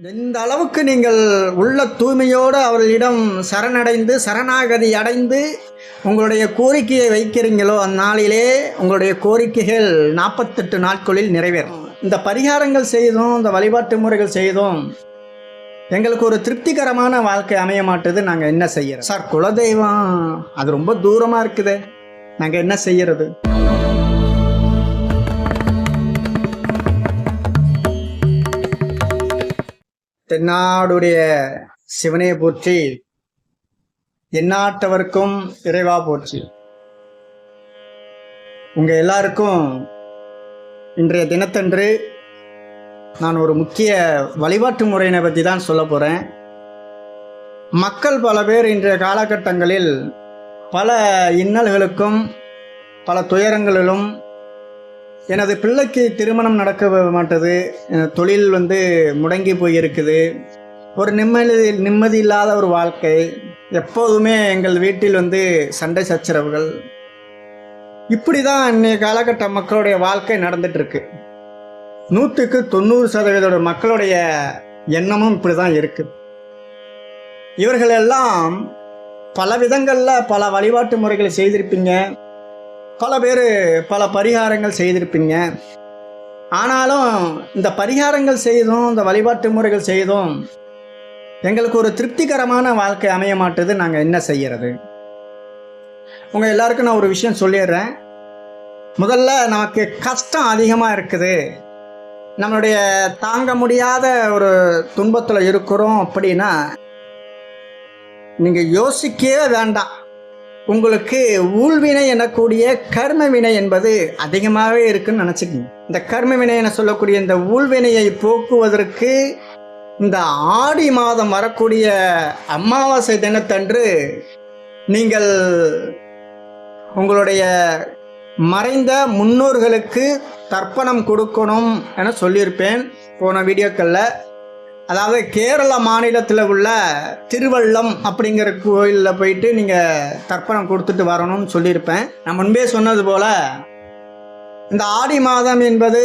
எந்த அளவுக்கு நீங்கள் உள்ள தூய்மையோடு அவர்களிடம் சரணடைந்து சரணாகதி அடைந்து உங்களுடைய கோரிக்கையை வைக்கிறீங்களோ அந்நாளிலே உங்களுடைய கோரிக்கைகள் நாற்பத்தெட்டு நாட்களில் நிறைவேறும். இந்த பரிகாரங்கள் செய்தோம் இந்த வழிபாட்டு முறைகள் செய்தோம் எங்களுக்கு ஒரு திருப்திகரமான வாழ்க்கை அமைய மாட்டுது நாங்கள் என்ன செய்யறோம் சார் குலதெய்வம் அது ரொம்ப தூரமாக இருக்குது. நாங்கள் என்ன செய்யறது? தென்னாடுடைய சிவனே போற்றி எந்நாட்டவர்க்கும் இறைவா போற்றி. உங்கள் எல்லாருக்கும் இன்றைய தினத்தன்று நான் ஒரு முக்கிய வழிபாட்டு முறையினை பற்றி தான் சொல்ல போகிறேன் மக்கள் பல பேர் இன்றைய காலகட்டங்களில் பல இன்னல்களுக்கும் பல துயரங்களிலும் எனது பிள்ளைக்கு திருமணம் நடக்க மாட்டது. தொழில் வந்து முடங்கி போயிருக்குது. ஒரு நிம்மதி நிம்மதி இல்லாத ஒரு வாழ்க்கை. எப்போதுமே எங்கள் வீட்டில் வந்து சண்டை சச்சரவுகள். இப்படி தான் இன்றைய காலகட்ட மக்களுடைய வாழ்க்கை நடந்துகிட்ருக்கு நூற்றுக்கு தொண்ணூறு சதவீத மக்களுடைய எண்ணமும் இப்படி தான் இருக்குது இவர்களெல்லாம் பல விதங்களில் பல வழிபாட்டு முறைகளை செய்திருப்பீங்க. பல பேர் பல பரிகாரங்கள் செய்திருப்பீங்க. ஆனாலும் இந்த பரிகாரங்கள் செய்தும் இந்த வழிபாட்டு முறைகள் செய்தும் எங்களுக்கு ஒரு திருப்திகரமான வாழ்க்கை அமைய மாட்டுது. நாங்கள் என்ன செய்கிறது உங்கள் எல்லாருக்கும் நான் ஒரு விஷயம் சொல்லிடுறேன். முதல்ல நமக்கு கஷ்டம் அதிகமாக இருக்குது. நம்மளுடைய தாங்க முடியாத ஒரு துன்பத்தில் இருக்கிறோம் அப்படின்னா நீங்கள் யோசிக்கவே வேண்டாம். உங்களுக்கு ஊழ்வினை எனக்கூடிய கர்ம வினை என்பது அதிகமாகவே இருக்குன்னு நினச்சிக்கங்க. இந்த கர்ம வினை என சொல்லக்கூடிய இந்த ஊழ்வினையை போக்குவதற்கு இந்த ஆடி மாதம் வரக்கூடிய அமாவாசை தினத்தன்று நீங்கள் உங்களுடைய மறைந்த முன்னோர்களுக்கு தர்ப்பணம் கொடுக்கணும் என சொல்லியிருப்பேன் போன வீடியோக்களில். அதாவது கேரள மாநிலத்தில் உள்ள திருவள்ளம் அப்படிங்கிற கோயிலில் போயிட்டு நீங்கள் தர்ப்பணம் கொடுத்துட்டு வரணும்னு சொல்லியிருப்பேன். நான் முன்பே சொன்னது போல் இந்த ஆடி மாதம் என்பது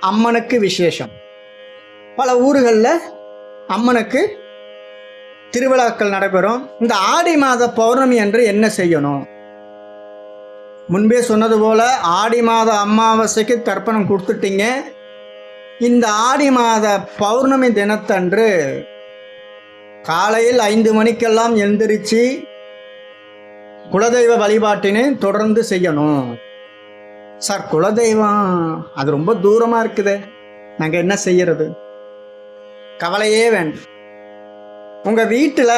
அம்மனுக்கு விசேஷம். பல ஊர்களில் அம்மனுக்கு திருவிழாக்கள் நடைபெறும். இந்த ஆடி மாத பௌர்ணமி என்று என்ன செய்யணும்? முன்பே சொன்னது போல் ஆடி மாத அமாவாசைக்கு தர்ப்பணம் கொடுத்துட்டீங்க. இந்த ஆடி மாத பௌர்ணமி தினத்தன்று காலையில் ஐந்து மணிக்கெல்லாம் எழுந்திரிச்சு குலதெய்வ வழிபாட்டினை தொடர்ந்து செய்யணும். சார் குலதெய்வம் அது ரொம்ப தூரமாக இருக்குது. நாங்கள் என்ன செய்யறது? கவலையே வேண்டாம். உங்கள் வீட்டில்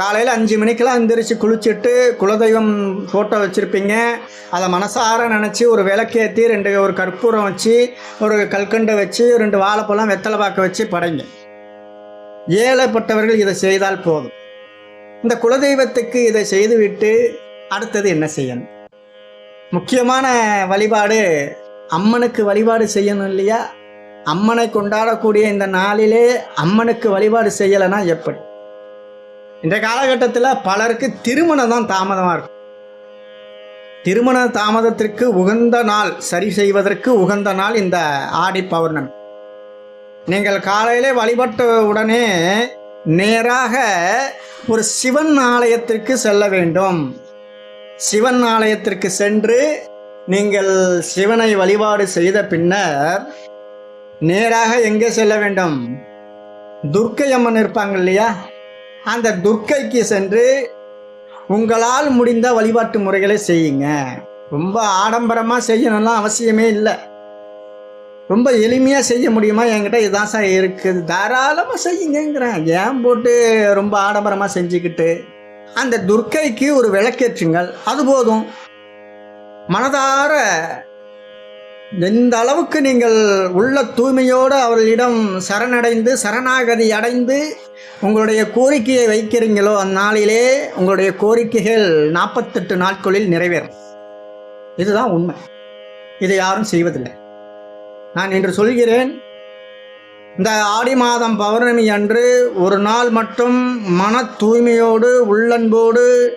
காலையில் அஞ்சு மணிக்கெலாம் எந்திரிச்சு குளிச்சுட்டு குலதெய்வம் ஃபோட்டோ வச்சுருப்பீங்க. அதை மனசார நினச்சி ஒரு விளக்கேற்றி ரெண்டு ஒரு கற்பூரம் வச்சு ஒரு கல்கண்டை வச்சு ரெண்டு வாழைப்பழம் வெத்தலை பாக்க வச்சு படைங்க. ஏழைப்பட்டவர்கள் இதை செய்தால் போதும். இந்த குலதெய்வத்துக்கு இதை செய்துவிட்டு அடுத்தது என்ன செய்யணும்? முக்கியமான வழிபாடு அம்மனுக்கு வழிபாடு செய்யணும் இல்லையா? அம்மனை கொண்டாடக்கூடிய இந்த நாளிலே அம்மனுக்கு வழிபாடு செய்யலைன்னா எப்படி? இந்த காலகட்டத்தில் பலருக்கு திருமணம் தான் தாமதமாக இருக்கும். திருமண தாமதத்திற்கு உகந்த நாள் சரி செய்வதற்கு உகந்த நாள் இந்த ஆடி பௌர்ணமி. நீங்கள் காலையிலே வழிபட்ட உடனே நேராக ஒரு சிவன் ஆலயத்திற்கு செல்ல வேண்டும். சிவன் ஆலயத்திற்கு சென்று நீங்கள் சிவனை வழிபாடு செய்த பின்னர் நேராக எங்கே செல்ல வேண்டும்? துர்க்கை அம்மன் இருப்பாங்க இல்லையா? அந்த துர்க்கைக்கு சென்று உங்களால் முடிந்த வழிபாட்டு முறைகளை செய்யுங்க. ரொம்ப ஆடம்பரமாக செய்யணும்லாம் அவசியமே இல்லை. ரொம்ப எளிமையாக செய்ய முடியுமா? என்கிட்ட இதுதான் சார் இருக்குது. தாராளமாக செய்யுங்கிறேன் ஏன் போட்டு ரொம்ப ஆடம்பரமாக செஞ்சுக்கிட்டு? அந்த துர்க்கைக்கு ஒரு விளக்கேற்றுங்கள். அது போதும். மனதார எந்த அளவுக்கு நீங்கள் உள்ள தூய்மையோடு அவர்களிடம் சரணடைந்து சரணாகதி அடைந்து உங்களுடைய கோரிக்கையை வைக்கிறீங்களோ அந்நாளிலே உங்களுடைய கோரிக்கைகள் நாற்பத்தெட்டு நாட்களில் நிறைவேறும். இதுதான் உண்மை. இதை யாரும் செய்வதில்லை. நான் இன்று சொல்கிறேன் இந்த ஆடி மாதம் பௌர்ணமி அன்று ஒரு நாள் மட்டும் மன தூய்மையோடு உள்ளன்போடு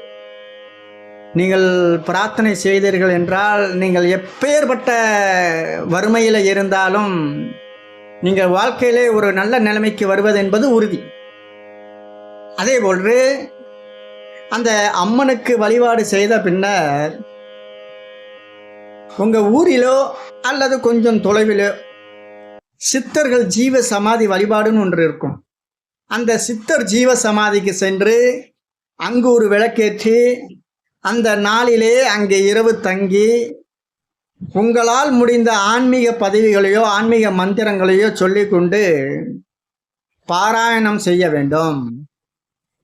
நீங்கள் பிரார்த்தனை செய்தீர்கள் என்றால் நீங்கள் எப்பேற்பட்ட வறுமையில் இருந்தாலும் நீங்கள் வாழ்க்கையிலே ஒரு நல்ல நிலைமைக்கு வருவது என்பது உறுதி. அதே போன்று அந்த அம்மனுக்கு வழிபாடு செய்த பின்னர் உங்கள் ஊரிலோ அல்லது கொஞ்சம் தொலைவிலோ சித்தர்கள் ஜீவ சமாதி வழிபாடுன்னு ஒன்று இருக்கும். அந்த சித்தர் ஜீவ சமாதிக்கு சென்று அங்கு ஒரு விளக்கேற்றி அந்த நாளிலே அங்கே இரவு தங்கி உங்களால் முடிந்த ஆன்மீக பதவிகளையோ ஆன்மீக மந்திரங்களையோ சொல்லிக்கொண்டு பாராயணம் செய்ய வேண்டும்.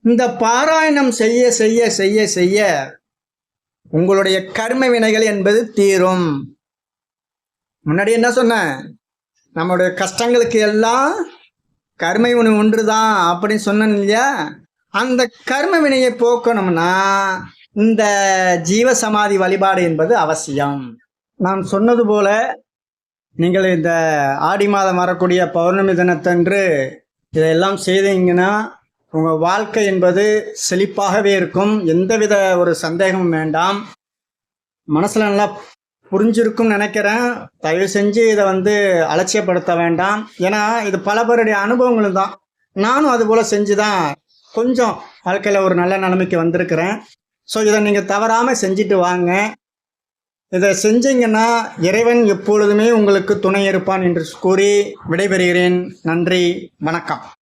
இந்த பாராயணம் செய்ய செய்ய செய்ய செய்ய உங்களுடைய கர்ம வினைகள் என்பது தீரும். முன்னாடி என்ன சொன்னேன்? நம்மளுடைய கஷ்டங்களுக்கு எல்லாம் கர்மை வினை ஒன்று தான் அப்படின்னு சொன்னேன் இல்லையா? அந்த கர்ம வினையை போக்கணும்னா இந்த ஜீவசமாதி வழிபாடு என்பது அவசியம். நான் சொன்னது போல நீங்கள் இந்த ஆடி மாதம் வரக்கூடிய பௌர்ணமி தினத்தன்று இதையெல்லாம் செய்தீங்கன்னா உங்கள் வாழ்க்கை என்பது செழிப்பாகவே இருக்கும். எந்தவித ஒரு சந்தேகமும் வேண்டாம். மனசில் நல்லா புரிஞ்சிருக்கும் நினைக்கிறேன். தயவு செஞ்சு இதை வந்து அலட்சியப்படுத்த வேண்டாம். ஏன்னா இது பல பேருடைய அனுபவங்களும் தான். நானும் அது போல் செஞ்சு தான் கொஞ்சம் வாழ்க்கையில் ஒரு நல்ல நிலைமைக்கு வந்திருக்கிறேன். ஸோ இதை நீங்கள் தவறாமல் செஞ்சுட்டு வாங்க. இதை செஞ்சீங்கன்னா இறைவன் எப்பொழுதுமே உங்களுக்கு துணை இருப்பான் என்று கூறி விடைபெறுகிறேன். நன்றி வணக்கம்.